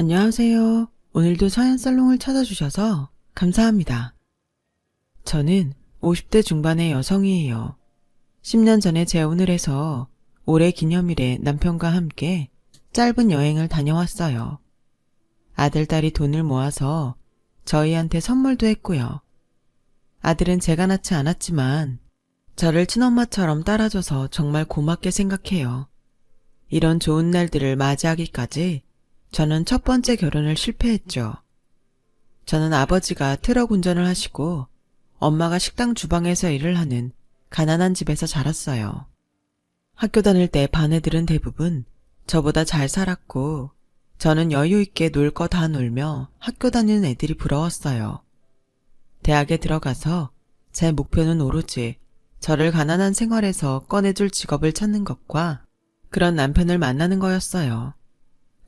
안녕하세요. 오늘도 서현 살롱을 찾아주셔서 감사합니다. 저는 50대 중반의 여성이에요. 10년 전에 재혼을 해서 올해 기념일에 남편과 함께 짧은 여행을 다녀왔어요. 아들, 딸이 돈을 모아서 저희한테 선물도 했고요. 아들은 제가 낳지 않았지만 저를 친엄마처럼 따라줘서 정말 고맙게 생각해요. 이런 좋은 날들을 맞이하기까지 저는 첫 번째 결혼을 실패했죠. 저는 아버지가 트럭 운전을 하시고 엄마가 식당 주방에서 일을 하는 가난한 집에서 자랐어요. 학교 다닐 때 반 애들은 대부분 저보다 잘 살았고 저는 여유 있게 놀 거 다 놀며 학교 다니는 애들이 부러웠어요. 대학에 들어가서 제 목표는 오로지 저를 가난한 생활에서 꺼내줄 직업을 찾는 것과 그런 남편을 만나는 거였어요.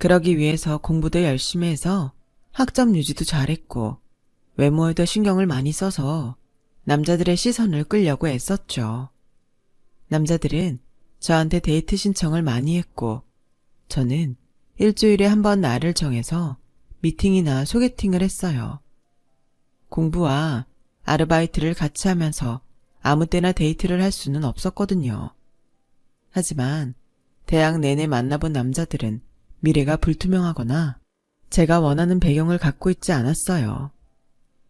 그러기 위해서 공부도 열심히 해서 학점 유지도 잘했고 외모에도 신경을 많이 써서 남자들의 시선을 끌려고 애썼죠. 남자들은 저한테 데이트 신청을 많이 했고 저는 일주일에 한 번 날을 정해서 미팅이나 소개팅을 했어요. 공부와 아르바이트를 같이 하면서 아무 때나 데이트를 할 수는 없었거든요. 하지만 대학 내내 만나본 남자들은 미래가 불투명하거나 제가 원하는 배경을 갖고 있지 않았어요.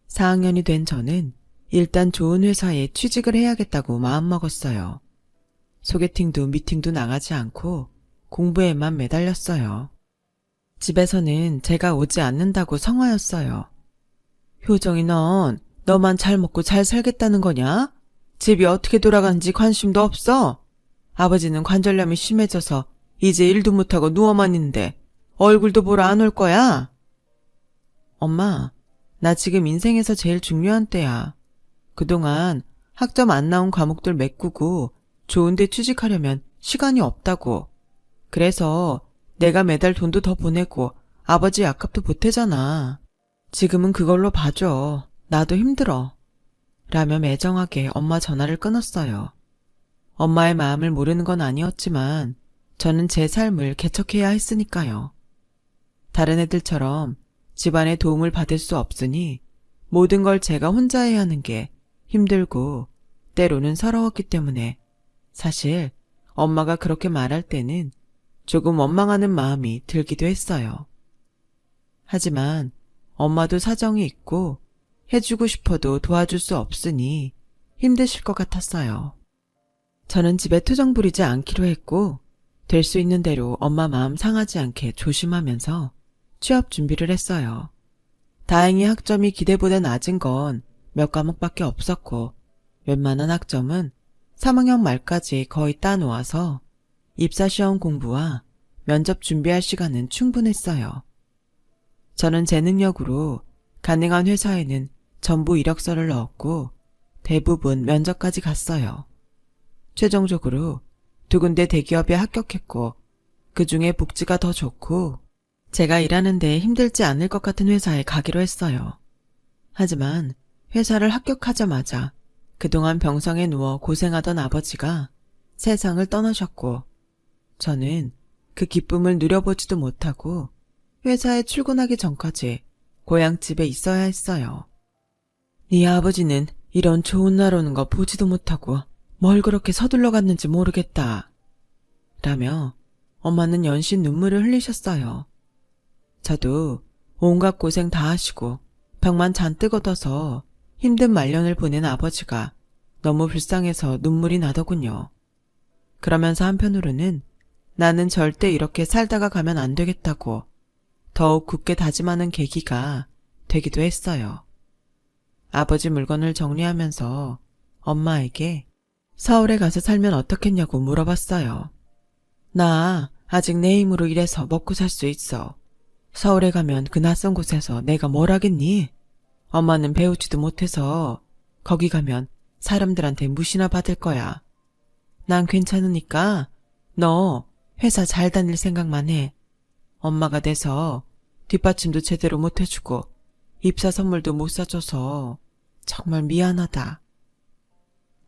4학년이 된 저는 일단 좋은 회사에 취직을 해야겠다고 마음먹었어요. 소개팅도 미팅도 나가지 않고 공부에만 매달렸어요. 집에서는 제가 오지 않는다고 성화였어요. 효정이 넌 너만 잘 먹고 잘 살겠다는 거냐? 집이 어떻게 돌아가는지 관심도 없어? 아버지는 관절염이 심해져서 이제 일도 못하고 누워만 있는데 얼굴도 보러 안 올 거야? 엄마, 나 지금 인생에서 제일 중요한 때야. 그동안 학점 안 나온 과목들 메꾸고 좋은데 취직하려면 시간이 없다고. 그래서 내가 매달 돈도 더 보내고 아버지 약값도 보태잖아. 지금은 그걸로 봐줘. 나도 힘들어. 라며 매정하게 엄마 전화를 끊었어요. 엄마의 마음을 모르는 건 아니었지만 저는 제 삶을 개척해야 했으니까요. 다른 애들처럼 집안의 도움을 받을 수 없으니 모든 걸 제가 혼자 해야 하는 게 힘들고 때로는 서러웠기 때문에 사실 엄마가 그렇게 말할 때는 조금 원망하는 마음이 들기도 했어요. 하지만 엄마도 사정이 있고 해주고 싶어도 도와줄 수 없으니 힘드실 것 같았어요. 저는 집에 투정 부리지 않기로 했고 될 수 있는 대로 엄마 마음 상하지 않게 조심하면서 취업 준비를 했어요. 다행히 학점이 기대보다 낮은 건 몇 과목밖에 없었고 웬만한 학점은 3학년 말까지 거의 따놓아서 입사시험 공부와 면접 준비할 시간은 충분했어요. 저는 제 능력으로 가능한 회사에는 전부 이력서를 넣었고 대부분 면접까지 갔어요. 최종적으로 두 군데 대기업에 합격했고 그 중에 복지가 더 좋고 제가 일하는데 힘들지 않을 것 같은 회사에 가기로 했어요. 하지만 회사를 합격하자마자 그동안 병상에 누워 고생하던 아버지가 세상을 떠나셨고 저는 그 기쁨을 누려보지도 못하고 회사에 출근하기 전까지 고향집에 있어야 했어요. 네 아버지는 이런 좋은 날 오는 거 보지도 못하고 뭘 그렇게 서둘러 갔는지 모르겠다. 라며 엄마는 연신 눈물을 흘리셨어요. 저도 온갖 고생 다 하시고 병만 잔뜩 얻어서 힘든 말년을 보낸 아버지가 너무 불쌍해서 눈물이 나더군요. 그러면서 한편으로는 나는 절대 이렇게 살다가 가면 안 되겠다고 더욱 굳게 다짐하는 계기가 되기도 했어요. 아버지 물건을 정리하면서 엄마에게 서울에 가서 살면 어떻겠냐고 물어봤어요. 나 아직 내 힘으로 일해서 먹고 살 수 있어. 서울에 가면 그 낯선 곳에서 내가 뭘 하겠니? 엄마는 배우지도 못해서 거기 가면 사람들한테 무시나 받을 거야. 난 괜찮으니까 너 회사 잘 다닐 생각만 해. 엄마가 돼서 뒷받침도 제대로 못 해주고 입사 선물도 못 사줘서 정말 미안하다.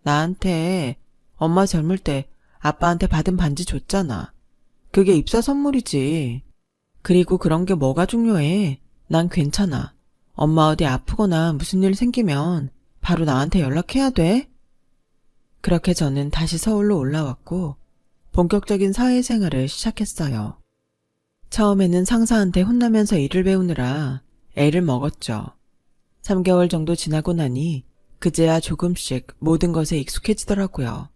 나한테 엄마 젊을 때 아빠한테 받은 반지 줬잖아. 그게 입사 선물이지. 그리고 그런 게 뭐가 중요해. 난 괜찮아. 엄마 어디 아프거나 무슨 일 생기면 바로 나한테 연락해야 돼. 그렇게 저는 다시 서울로 올라왔고 본격적인 사회생활을 시작했어요. 처음에는 상사한테 혼나면서 일을 배우느라 애를 먹었죠. 3개월 정도 지나고 나니 그제야 조금씩 모든 것에 익숙해지더라고요.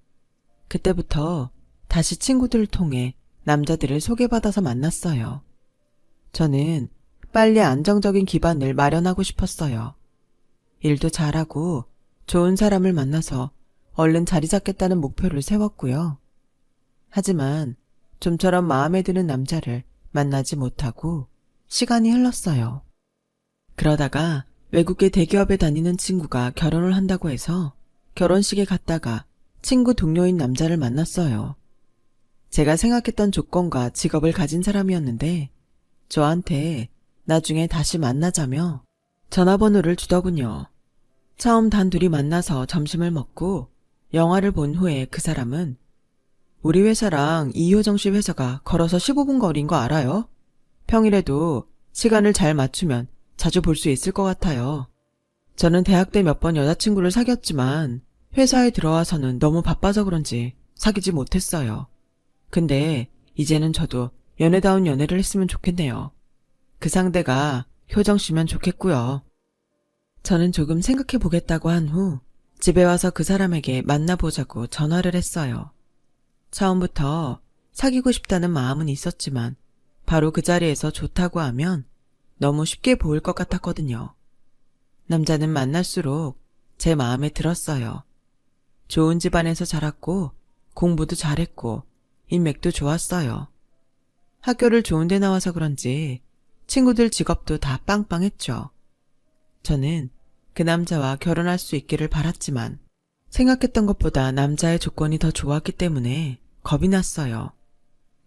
그때부터 다시 친구들을 통해 남자들을 소개받아서 만났어요. 저는 빨리 안정적인 기반을 마련하고 싶었어요. 일도 잘하고 좋은 사람을 만나서 얼른 자리 잡겠다는 목표를 세웠고요. 하지만 좀처럼 마음에 드는 남자를 만나지 못하고 시간이 흘렀어요. 그러다가 외국계 대기업에 다니는 친구가 결혼을 한다고 해서 결혼식에 갔다가 친구 동료인 남자를 만났어요. 제가 생각했던 조건과 직업을 가진 사람이었는데 저한테 나중에 다시 만나자며 전화번호를 주더군요. 처음 단둘이 만나서 점심을 먹고 영화를 본 후에 그 사람은 우리 회사랑 이효정 씨 회사가 걸어서 15분 거리인 거 알아요? 평일에도 시간을 잘 맞추면 자주 볼 수 있을 것 같아요. 저는 대학 때 몇 번 여자친구를 사귀었지만 회사에 들어와서는 너무 바빠서 그런지 사귀지 못했어요. 근데 이제는 저도 연애다운 연애를 했으면 좋겠네요. 그 상대가 효정 씨면 좋겠고요. 저는 조금 생각해 보겠다고 한 후 집에 와서 그 사람에게 만나보자고 전화를 했어요. 처음부터 사귀고 싶다는 마음은 있었지만 바로 그 자리에서 좋다고 하면 너무 쉽게 보일 것 같았거든요. 남자는 만날수록 제 마음에 들었어요. 좋은 집안에서 자랐고 공부도 잘했고 인맥도 좋았어요. 학교를 좋은 데 나와서 그런지 친구들 직업도 다 빵빵했죠. 저는 그 남자와 결혼할 수 있기를 바랐지만 생각했던 것보다 남자의 조건이 더 좋았기 때문에 겁이 났어요.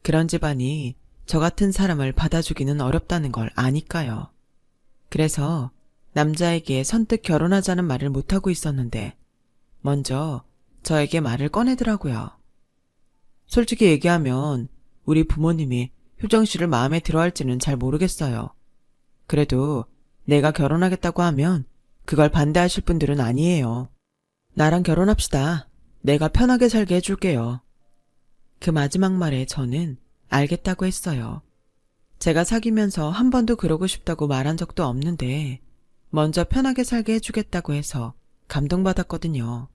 그런 집안이 저 같은 사람을 받아주기는 어렵다는 걸 아니까요. 그래서 남자에게 선뜻 결혼하자는 말을 못하고 있었는데 먼저 저에게 말을 꺼내더라고요. 솔직히 얘기하면 우리 부모님이 효정 씨를 마음에 들어 할지는 잘 모르겠어요. 그래도 내가 결혼하겠다고 하면 그걸 반대하실 분들은 아니에요. 나랑 결혼합시다. 내가 편하게 살게 해줄게요. 그 마지막 말에 저는 알겠다고 했어요. 제가 사귀면서 한 번도 그러고 싶다고 말한 적도 없는데 먼저 편하게 살게 해주겠다고 해서 감동받았거든요.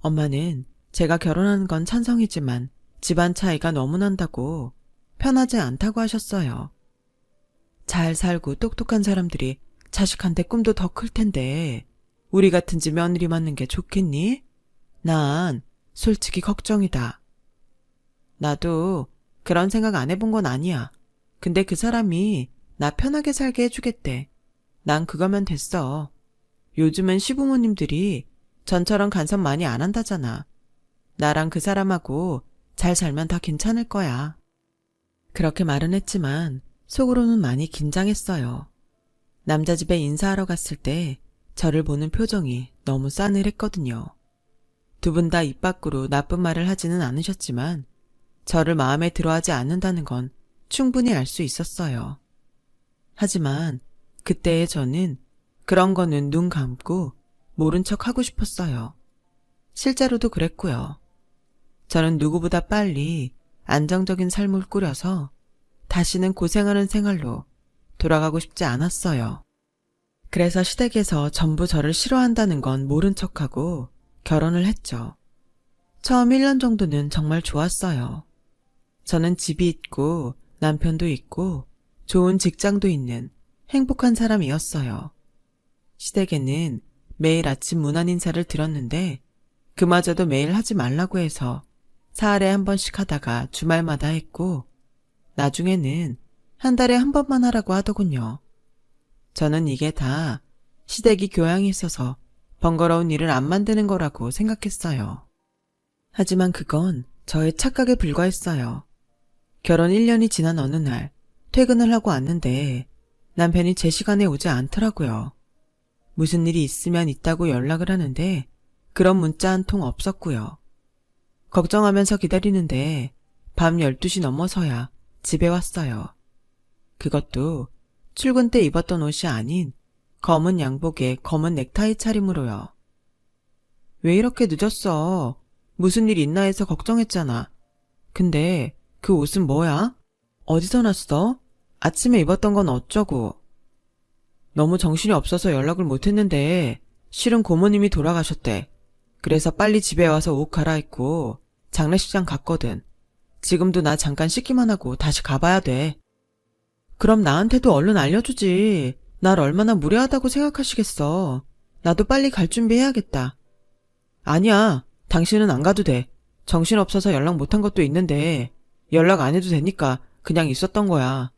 엄마는 제가 결혼하는 건 찬성이지만 집안 차이가 너무 난다고 편하지 않다고 하셨어요. 잘 살고 똑똑한 사람들이 자식한테 꿈도 더 클 텐데 우리 같은 집 며느리 맞는 게 좋겠니? 난 솔직히 걱정이다. 나도 그런 생각 안 해본 건 아니야. 근데 그 사람이 나 편하게 살게 해주겠대. 난 그거면 됐어. 요즘은 시부모님들이 전처럼 간섭 많이 안 한다잖아. 나랑 그 사람하고 잘 살면 다 괜찮을 거야. 그렇게 말은 했지만 속으로는 많이 긴장했어요. 남자 집에 인사하러 갔을 때 저를 보는 표정이 너무 싸늘했거든요. 두 분 다 입 밖으로 나쁜 말을 하지는 않으셨지만 저를 마음에 들어하지 않는다는 건 충분히 알 수 있었어요. 하지만 그때의 저는 그런 거는 눈 감고 모른 척 하고 싶었어요. 실제로도 그랬고요. 저는 누구보다 빨리 안정적인 삶을 꾸려서 다시는 고생하는 생활로 돌아가고 싶지 않았어요. 그래서 시댁에서 전부 저를 싫어한다는 건 모른 척하고 결혼을 했죠. 처음 1년 정도는 정말 좋았어요. 저는 집이 있고 남편도 있고 좋은 직장도 있는 행복한 사람이었어요. 시댁에는 매일 아침 문안 인사를 드렸는데 그마저도 매일 하지 말라고 해서 사흘에 한 번씩 하다가 주말마다 했고 나중에는 한 달에 한 번만 하라고 하더군요. 저는 이게 다 시댁이 교양이 있어서 번거로운 일을 안 만드는 거라고 생각했어요. 하지만 그건 저의 착각에 불과했어요. 결혼 1년이 지난 어느 날 퇴근을 하고 왔는데 남편이 제 시간에 오지 않더라고요. 무슨 일이 있으면 있다고 연락을 하는데 그런 문자 한 통 없었고요. 걱정하면서 기다리는데 밤 12시 넘어서야 집에 왔어요. 그것도 출근 때 입었던 옷이 아닌 검은 양복에 검은 넥타이 차림으로요. 왜 이렇게 늦었어? 무슨 일 있나 해서 걱정했잖아. 근데 그 옷은 뭐야? 어디서 났어? 아침에 입었던 건 어쩌고? 너무 정신이 없어서 연락을 못했는데 실은 고모님이 돌아가셨대. 그래서 빨리 집에 와서 옷 갈아입고 장례식장 갔거든. 지금도 나 잠깐 씻기만 하고 다시 가봐야 돼. 그럼 나한테도 얼른 알려주지. 날 얼마나 무례하다고 생각하시겠어. 나도 빨리 갈 준비해야겠다. 아니야. 당신은 안 가도 돼. 정신없어서 연락 못한 것도 있는데 연락 안 해도 되니까 그냥 있었던 거야.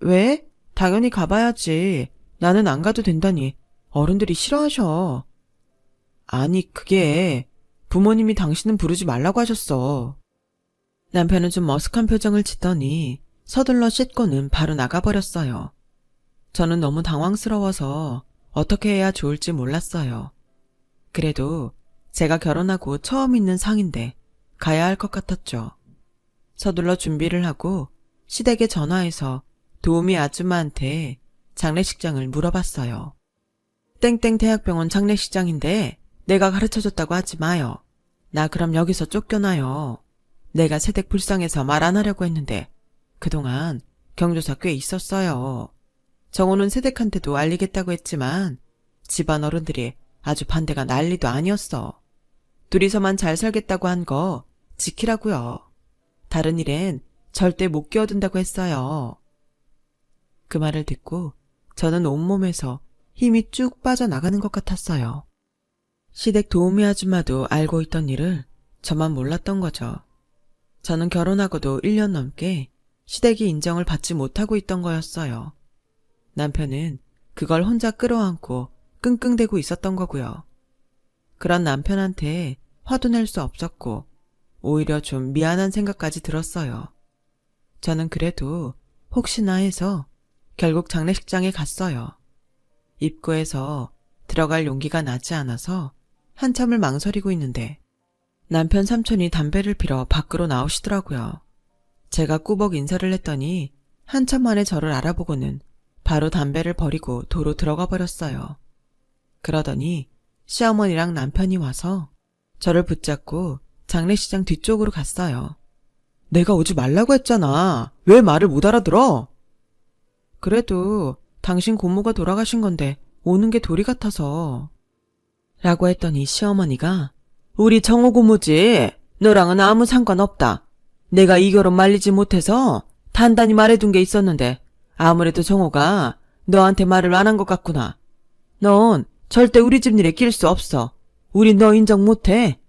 왜? 당연히 가봐야지. 나는 안 가도 된다니. 어른들이 싫어하셔. 아니, 그게 부모님이 당신은 부르지 말라고 하셨어. 남편은 좀 머쓱한 표정을 짓더니 서둘러 씻고는 바로 나가버렸어요. 저는 너무 당황스러워서 어떻게 해야 좋을지 몰랐어요. 그래도 제가 결혼하고 처음 있는 상인데 가야 할 것 같았죠. 서둘러 준비를 하고 시댁에 전화해서 도우미 아줌마한테 장례식장을 물어봤어요. 땡땡 대학병원 장례식장인데 내가 가르쳐줬다고 하지 마요. 나 그럼 여기서 쫓겨나요. 내가 세댁 불쌍해서 말 안 하려고 했는데 그동안 경조사 꽤 있었어요. 정호는 세댁한테도 알리겠다고 했지만 집안 어른들이 아주 반대가 난리도 아니었어. 둘이서만 잘 살겠다고 한 거 지키라고요. 다른 일엔 절대 못 끼어든다고 했어요. 그 말을 듣고 저는 온몸에서 힘이 쭉 빠져나가는 것 같았어요. 시댁 도우미 아줌마도 알고 있던 일을 저만 몰랐던 거죠. 저는 결혼하고도 1년 넘게 시댁이 인정을 받지 못하고 있던 거였어요. 남편은 그걸 혼자 끌어안고 끙끙대고 있었던 거고요. 그런 남편한테 화도 낼 수 없었고 오히려 좀 미안한 생각까지 들었어요. 저는 그래도 혹시나 해서 결국 장례식장에 갔어요. 입구에서 들어갈 용기가 나지 않아서 한참을 망설이고 있는데 남편 삼촌이 담배를 피러 밖으로 나오시더라고요. 제가 꾸벅 인사를 했더니 한참 만에 저를 알아보고는 바로 담배를 버리고 도로 들어가 버렸어요. 그러더니 시어머니랑 남편이 와서 저를 붙잡고 장례식장 뒤쪽으로 갔어요. 내가 오지 말라고 했잖아. 왜 말을 못 알아들어? 그래도 당신 고모가 돌아가신 건데 오는 게 도리 같아서. 라고 했더니 시어머니가 우리 정호 고모지 너랑은 아무 상관없다. 내가 이 결혼 말리지 못해서 단단히 말해둔 게 있었는데 아무래도 정호가 너한테 말을 안 한 것 같구나. 넌 절대 우리 집 일에 낄 수 없어. 우리 너 인정 못해.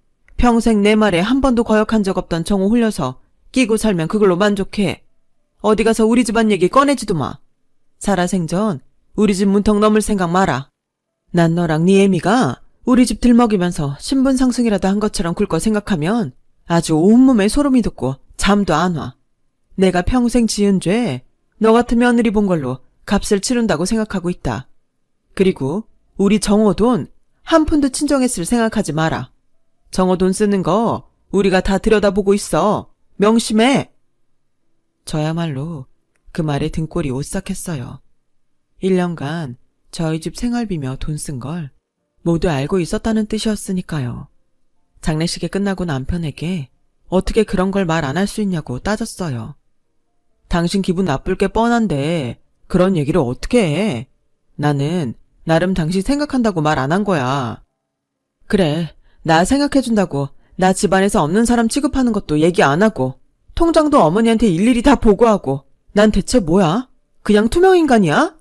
평생 내 말에 한 번도 거역한 적 없던 정호 홀려서 끼고 살면 그걸로 만족해. 어디 가서 우리 집안 얘기 꺼내지도 마. 살아생전 우리 집 문턱 넘을 생각 마라. 난 너랑 네 애미가 우리 집 들먹이면서 신분 상승이라도 한 것처럼 굴거 생각하면 아주 온몸에 소름이 돋고 잠도 안 와. 내가 평생 지은 죄, 너 같은 며느리 본 걸로 값을 치른다고 생각하고 있다. 그리고 우리 정호 돈 한 푼도 친정했을 생각하지 마라. 정호 돈 쓰는 거 우리가 다 들여다보고 있어. 명심해. 저야말로 그 말에 등골이 오싹했어요. 1년간 저희 집 생활비며 돈 쓴 걸 모두 알고 있었다는 뜻이었으니까요. 장례식이 끝나고 남편에게 어떻게 그런 걸 말 안 할 수 있냐고 따졌어요. 당신 기분 나쁠 게 뻔한데 그런 얘기를 어떻게 해? 나는 나름 당신 생각한다고 말 안 한 거야. 그래, 나 생각해준다고 나 집안에서 없는 사람 취급하는 것도 얘기 안 하고 통장도 어머니한테 일일이 다 보고하고 난 대체 뭐야? 그냥 투명인간이야?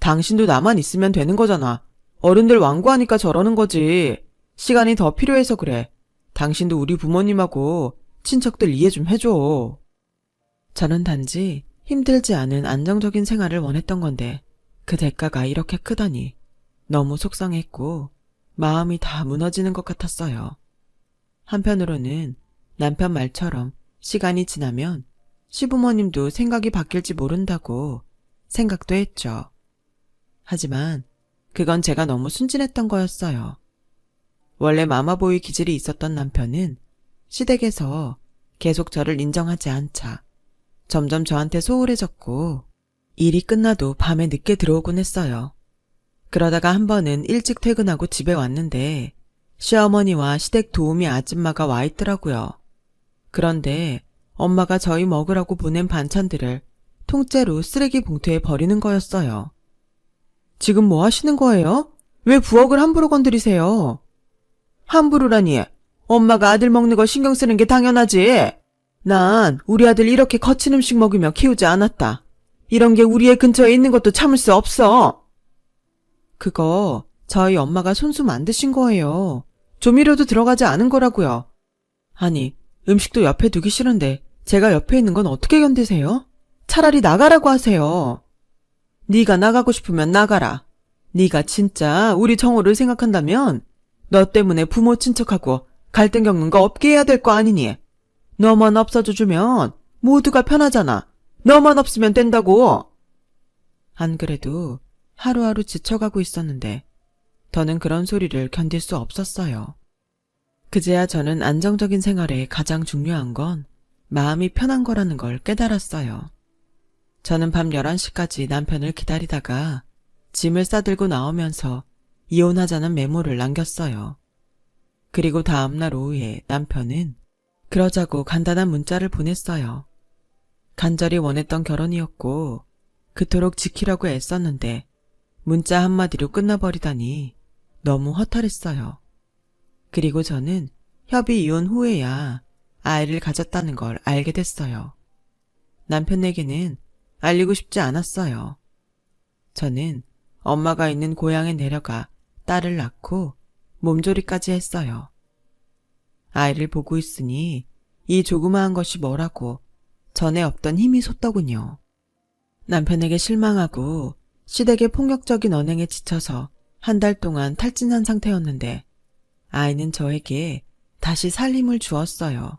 당신도 나만 있으면 되는 거잖아. 어른들 완고하니까 저러는 거지. 시간이 더 필요해서 그래. 당신도 우리 부모님하고 친척들 이해 좀 해줘. 저는 단지 힘들지 않은 안정적인 생활을 원했던 건데 그 대가가 이렇게 크다니 너무 속상했고 마음이 다 무너지는 것 같았어요. 한편으로는 남편 말처럼 시간이 지나면 시부모님도 생각이 바뀔지 모른다고 생각도 했죠. 하지만 그건 제가 너무 순진했던 거였어요. 원래 마마보이 기질이 있었던 남편은 시댁에서 계속 저를 인정하지 않자 점점 저한테 소홀해졌고 일이 끝나도 밤에 늦게 들어오곤 했어요. 그러다가 한 번은 일찍 퇴근하고 집에 왔는데 시어머니와 시댁 도우미 아줌마가 와 있더라고요. 그런데 엄마가 저희 먹으라고 보낸 반찬들을 통째로 쓰레기 봉투에 버리는 거였어요. 지금 뭐 하시는 거예요? 왜 부엌을 함부로 건드리세요? 함부로라니. 엄마가 아들 먹는 거 신경 쓰는 게 당연하지. 난 우리 아들 이렇게 거친 음식 먹으며 키우지 않았다. 이런 게 우리의 근처에 있는 것도 참을 수 없어. 그거 저희 엄마가 손수 만드신 거예요. 조미료도 들어가지 않은 거라고요. 아니, 음식도 옆에 두기 싫은데 제가 옆에 있는 건 어떻게 견디세요? 차라리 나가라고 하세요. 네가 나가고 싶으면 나가라. 네가 진짜 우리 정호를 생각한다면 너 때문에 부모 친척하고 갈등 겪는 거 없게 해야 될 거 아니니? 너만 없어져 주면 모두가 편하잖아. 너만 없으면 된다고. 안 그래도 하루하루 지쳐가고 있었는데 더는 그런 소리를 견딜 수 없었어요. 그제야 저는 안정적인 생활에 가장 중요한 건 마음이 편한 거라는 걸 깨달았어요. 저는 밤 11시까지 남편을 기다리다가 짐을 싸들고 나오면서 이혼하자는 메모를 남겼어요. 그리고 다음날 오후에 남편은 그러자고 간단한 문자를 보냈어요. 간절히 원했던 결혼이었고 그토록 지키려고 애썼는데 문자 한마디로 끝나버리다니 너무 허탈했어요. 그리고 저는 협의 이혼 후에야 아이를 가졌다는 걸 알게 됐어요. 남편에게는 알리고 싶지 않았어요. 저는 엄마가 있는 고향에 내려가 딸을 낳고 몸조리까지 했어요. 아이를 보고 있으니 이 조그마한 것이 뭐라고 전에 없던 힘이 솟더군요. 남편에게 실망하고 시댁의 폭력적인 언행에 지쳐서 한 달 동안 탈진한 상태였는데 아이는 저에게 다시 살림을 주었어요.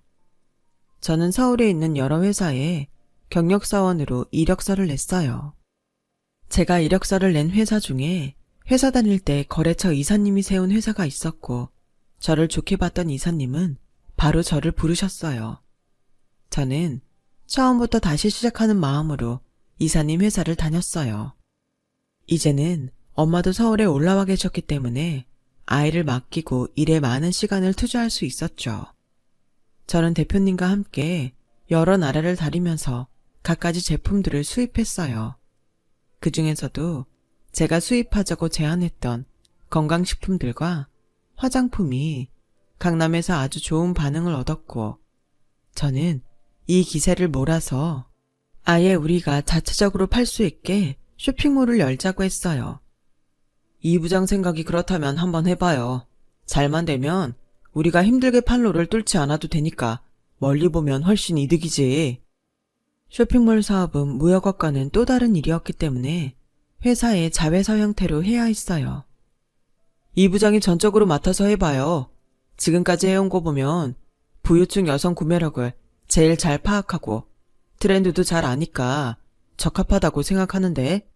저는 서울에 있는 여러 회사에 경력사원으로 이력서를 냈어요. 제가 이력서를 낸 회사 중에 회사 다닐 때 거래처 이사님이 세운 회사가 있었고 저를 좋게 봤던 이사님은 바로 저를 부르셨어요. 저는 처음부터 다시 시작하는 마음으로 이사님 회사를 다녔어요. 이제는 엄마도 서울에 올라와 계셨기 때문에 아이를 맡기고 일에 많은 시간을 투자할 수 있었죠. 저는 대표님과 함께 여러 나라를 다니면서 갖가지 제품들을 수입했어요. 그 중에서도 제가 수입하자고 제안했던 건강식품들과 화장품이 강남에서 아주 좋은 반응을 얻었고, 저는 이 기세를 몰아서 아예 우리가 자체적으로 팔 수 있게 쇼핑몰을 열자고 했어요. 이 부장 생각이 그렇다면 한번 해봐요. 잘만 되면 우리가 힘들게 판로를 뚫지 않아도 되니까 멀리 보면 훨씬 이득이지. 쇼핑몰 사업은 무역업과는 또 다른 일이었기 때문에 회사의 자회사 형태로 해야 했어요. 이 부장이 전적으로 맡아서 해봐요. 지금까지 해온 거 보면 부유층 여성 구매력을 제일 잘 파악하고 트렌드도 잘 아니까 적합하다고 생각하는데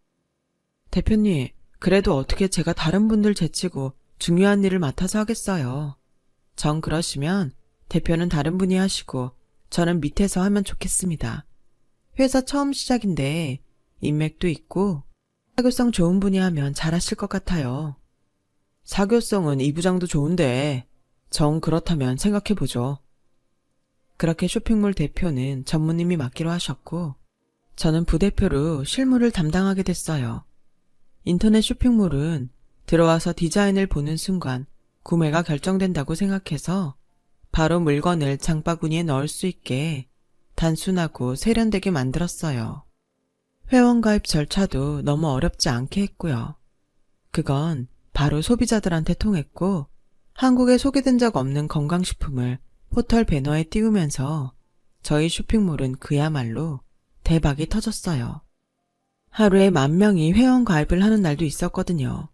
대표님, 그래도 어떻게 제가 다른 분들 제치고 중요한 일을 맡아서 하겠어요. 전 그러시면 대표는 다른 분이 하시고 저는 밑에서 하면 좋겠습니다. 회사 처음 시작인데 인맥도 있고 사교성 좋은 분이 하면 잘하실 것 같아요. 사교성은 이 부장도 좋은데 정 그렇다면 생각해보죠. 그렇게 쇼핑몰 대표는 전무님이 맡기로 하셨고 저는 부대표로 실무를 담당하게 됐어요. 인터넷 쇼핑몰은 들어와서 디자인을 보는 순간 구매가 결정된다고 생각해서 바로 물건을 장바구니에 넣을 수 있게 단순하고 세련되게 만들었어요. 회원 가입 절차도 너무 어렵지 않게 했고요. 그건 바로 소비자들한테 통했고 한국에 소개된 적 없는 건강식품을 포털 배너에 띄우면서 저희 쇼핑몰은 그야말로 대박이 터졌어요. 하루에 만 명이 회원 가입을 하는 날도 있었거든요.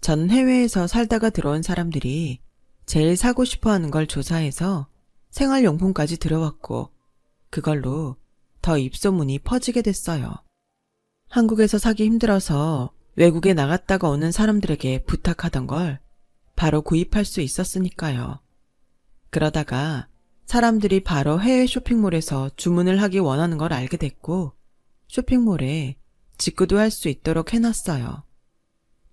전 해외에서 살다가 들어온 사람들이 제일 사고 싶어 하는 걸 조사해서 생활용품까지 들어왔고, 그걸로 더 입소문이 퍼지게 됐어요. 한국에서 사기 힘들어서 외국에 나갔다가 오는 사람들에게 부탁하던 걸 바로 구입할 수 있었으니까요. 그러다가 사람들이 바로 해외 쇼핑몰에서 주문을 하기 원하는 걸 알게 됐고 쇼핑몰에 직구도 할 수 있도록 해놨어요.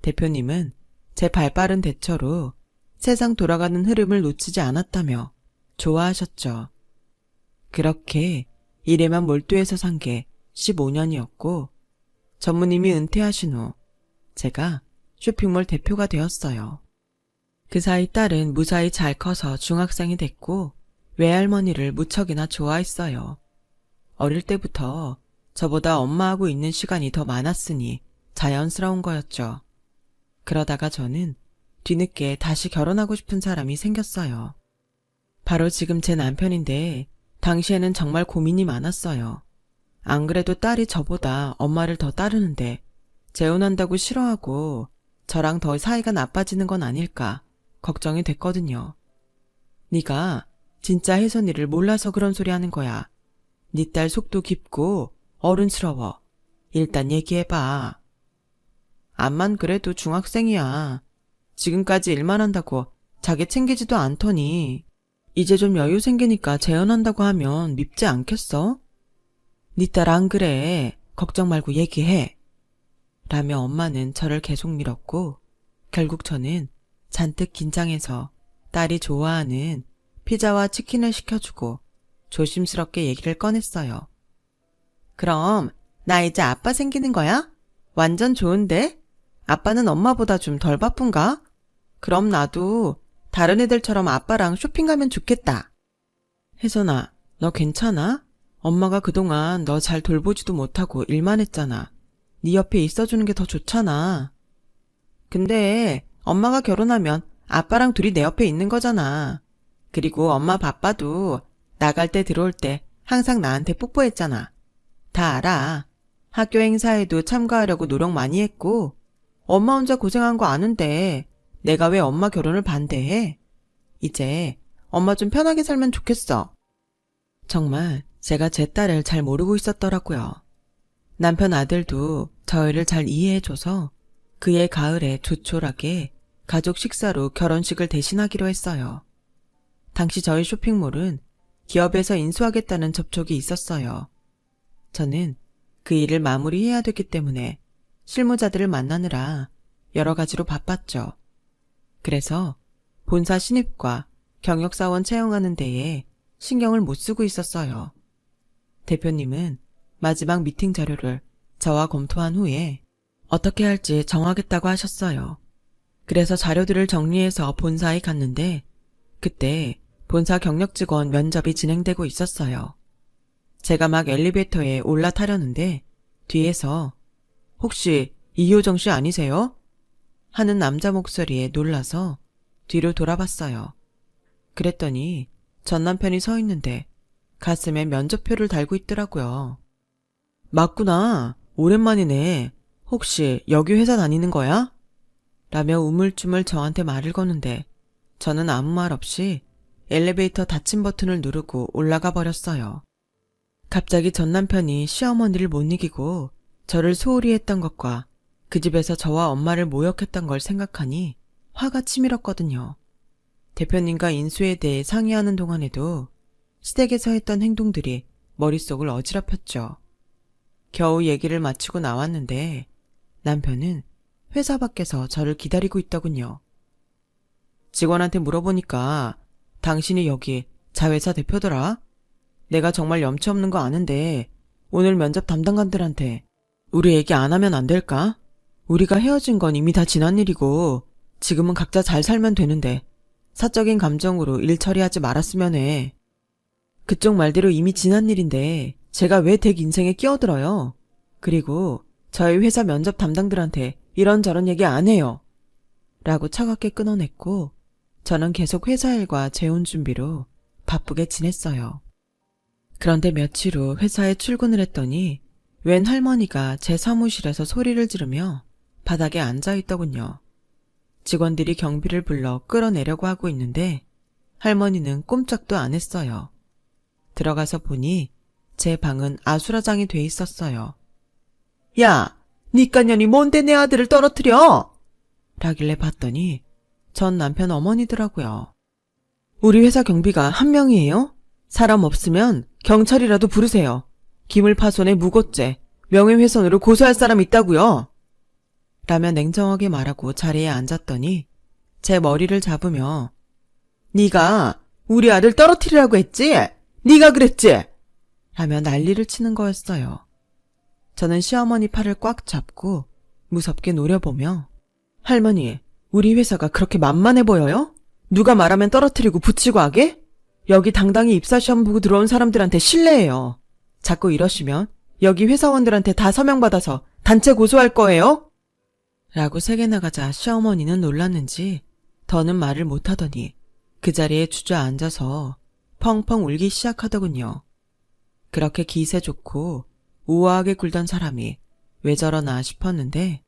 대표님은 제 발빠른 대처로 세상 돌아가는 흐름을 놓치지 않았다며 좋아하셨죠. 그렇게 일에만 몰두해서 산 게 15년이었고 전무님이 은퇴하신 후 제가 쇼핑몰 대표가 되었어요. 그 사이 딸은 무사히 잘 커서 중학생이 됐고 외할머니를 무척이나 좋아했어요. 어릴 때부터 저보다 엄마하고 있는 시간이 더 많았으니 자연스러운 거였죠. 그러다가 저는 뒤늦게 다시 결혼하고 싶은 사람이 생겼어요. 바로 지금 제 남편인데 당시에는 정말 고민이 많았어요. 안 그래도 딸이 저보다 엄마를 더 따르는데 재혼한다고 싫어하고 저랑 더 사이가 나빠지는 건 아닐까 걱정이 됐거든요. 네가 진짜 혜선이를 몰라서 그런 소리 하는 거야. 네 딸 속도 깊고 어른스러워. 일단 얘기해봐. 암만 그래도 중학생이야. 지금까지 일만 한다고 자기 챙기지도 않더니 이제 좀 여유 생기니까 재혼한다고 하면 밉지 않겠어? 네딸안 그래. 걱정 말고 얘기해. 라며 엄마는 저를 계속 밀었고 결국 저는 잔뜩 긴장해서 딸이 좋아하는 피자와 치킨을 시켜주고 조심스럽게 얘기를 꺼냈어요. 그럼 나 이제 아빠 생기는 거야? 완전 좋은데? 아빠는 엄마보다 좀 덜 바쁜가? 그럼 나도 다른 애들처럼 아빠랑 쇼핑 가면 좋겠다. 혜선아, 너 괜찮아? 엄마가 그동안 너 잘 돌보지도 못하고 일만 했잖아. 네 옆에 있어주는 게 더 좋잖아. 근데 엄마가 결혼하면 아빠랑 둘이 내 옆에 있는 거잖아. 그리고 엄마 바빠도 나갈 때 들어올 때 항상 나한테 뽀뽀했잖아. 다 알아. 학교 행사에도 참가하려고 노력 많이 했고, 엄마 혼자 고생한 거 아는데, 내가 왜 엄마 결혼을 반대해? 이제 엄마 좀 편하게 살면 좋겠어. 정말 제가 제 딸을 잘 모르고 있었더라고요. 남편 아들도 저희를 잘 이해해줘서 그의 가을에 조촐하게 가족 식사로 결혼식을 대신하기로 했어요. 당시 저희 쇼핑몰은 기업에서 인수하겠다는 접촉이 있었어요. 저는 그 일을 마무리해야 됐기 때문에 실무자들을 만나느라 여러 가지로 바빴죠. 그래서 본사 신입과 경력사원 채용하는 데에 신경을 못 쓰고 있었어요. 대표님은 마지막 미팅 자료를 저와 검토한 후에 어떻게 할지 정하겠다고 하셨어요. 그래서 자료들을 정리해서 본사에 갔는데 그때 본사 경력 직원 면접이 진행되고 있었어요. 제가 막 엘리베이터에 올라타려는데 뒤에서 혹시 이효정 씨 아니세요? 하는 남자 목소리에 놀라서 뒤로 돌아봤어요. 그랬더니 전 남편이 서 있는데 가슴에 면접표를 달고 있더라고요. 맞구나. 오랜만이네. 혹시 여기 회사 다니는 거야? 라며 우물쭈물 저한테 말을 거는데 저는 아무 말 없이 엘리베이터 닫힌 버튼을 누르고 올라가 버렸어요. 갑자기 전 남편이 시어머니를 못 이기고 저를 소홀히 했던 것과 그 집에서 저와 엄마를 모욕했던 걸 생각하니 화가 치밀었거든요. 대표님과 인수에 대해 상의하는 동안에도 시댁에서 했던 행동들이 머릿속을 어지럽혔죠. 겨우 얘기를 마치고 나왔는데 남편은 회사 밖에서 저를 기다리고 있더군요. 직원한테 물어보니까 당신이 여기 자회사 대표더라? 내가 정말 염치 없는 거 아는데 오늘 면접 담당관들한테 우리 얘기 안 하면 안 될까? 우리가 헤어진 건 이미 다 지난 일이고 지금은 각자 잘 살면 되는데 사적인 감정으로 일 처리하지 말았으면 해. 그쪽 말대로 이미 지난 일인데 제가 왜 댁 인생에 끼어들어요? 그리고 저희 회사 면접 담당들한테 이런저런 얘기 안 해요. 라고 차갑게 끊어냈고 저는 계속 회사 일과 재혼 준비로 바쁘게 지냈어요. 그런데 며칠 후 회사에 출근을 했더니 웬 할머니가 제 사무실에서 소리를 지르며 바닥에 앉아 있더군요. 직원들이 경비를 불러 끌어내려고 하고 있는데 할머니는 꼼짝도 안 했어요. 들어가서 보니 제 방은 아수라장이 돼 있었어요. 야, 니까 년이 뭔데 내 아들을 떨어뜨려? 라길래 봤더니 전 남편 어머니더라고요. 우리 회사 경비가 한 명이에요? 사람 없으면 경찰이라도 부르세요. 기물 파손의 무고죄, 명예훼손으로 고소할 사람 있다고요. 라며 냉정하게 말하고 자리에 앉았더니 제 머리를 잡으며 네가 우리 아들 떨어뜨리라고 했지? 네가 그랬지? 라며 난리를 치는 거였어요. 저는 시어머니 팔을 꽉 잡고 무섭게 노려보며 할머니, 우리 회사가 그렇게 만만해 보여요? 누가 말하면 떨어뜨리고 붙이고 하게? 여기 당당히 입사 시험 보고 들어온 사람들한테 실례예요. 자꾸 이러시면 여기 회사원들한테 다 서명받아서 단체 고소할 거예요? 라고 세게 나가자 시어머니는 놀랐는지 더는 말을 못하더니 그 자리에 주저앉아서 펑펑 울기 시작하더군요. 그렇게 기세 좋고 우아하게 굴던 사람이 왜 저러나 싶었는데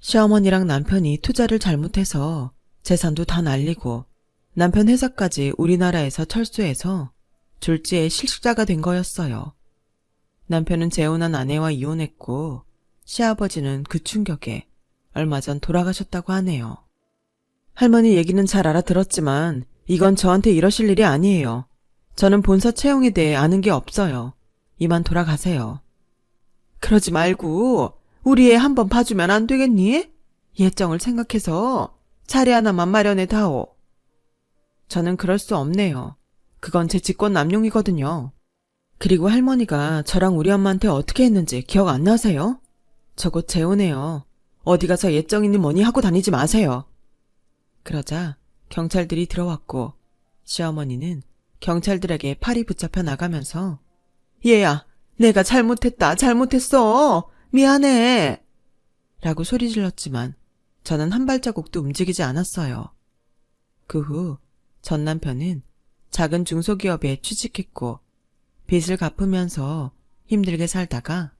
시어머니랑 남편이 투자를 잘못해서 재산도 다 날리고 남편 회사까지 우리나라에서 철수해서 졸지에 실직자가 된 거였어요. 남편은 재혼한 아내와 이혼했고 시아버지는 그 충격에 얼마 전 돌아가셨다고 하네요. 할머니 얘기는 잘 알아들었지만 이건 저한테 이러실 일이 아니에요. 저는 본사 채용에 대해 아는 게 없어요. 이만 돌아가세요. 그러지 말고 우리 애 한번 봐주면 안 되겠니? 예정을 생각해서 자리 하나만 마련해 다오. 저는 그럴 수 없네요. 그건 제 직권 남용이거든요. 그리고 할머니가 저랑 우리 엄마한테 어떻게 했는지 기억 안 나세요? 저곧 재혼해요. 어디 가서 예정이니 뭐니 하고 다니지 마세요. 그러자 경찰들이 들어왔고 시어머니는 경찰들에게 팔이 붙잡혀 나가면서 얘야, 내가 잘못했다, 잘못했어. 미안해. 라고 소리 질렀지만 저는 한 발자국도 움직이지 않았어요. 그 후 전 남편은 작은 중소기업에 취직했고 빚을 갚으면서 힘들게 살다가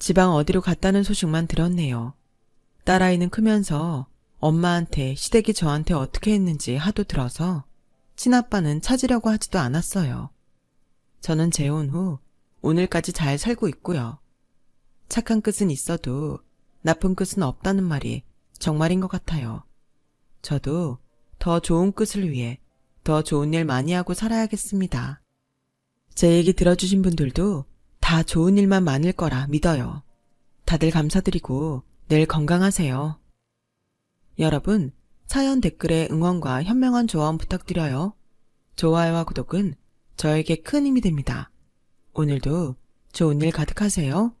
지방 어디로 갔다는 소식만 들었네요. 딸아이는 크면서 엄마한테 시댁이 저한테 어떻게 했는지 하도 들어서 친아빠는 찾으려고 하지도 않았어요. 저는 재혼 후 오늘까지 잘 살고 있고요. 착한 끝은 있어도 나쁜 끝은 없다는 말이 정말인 것 같아요. 저도 더 좋은 끝을 위해 더 좋은 일 많이 하고 살아야겠습니다. 제 얘기 들어주신 분들도 다 좋은 일만 많을 거라 믿어요. 다들 감사드리고 내일 건강하세요. 여러분, 사연 댓글에 응원과 현명한 조언 부탁드려요. 좋아요와 구독은 저에게 큰 힘이 됩니다. 오늘도 좋은 일 가득하세요.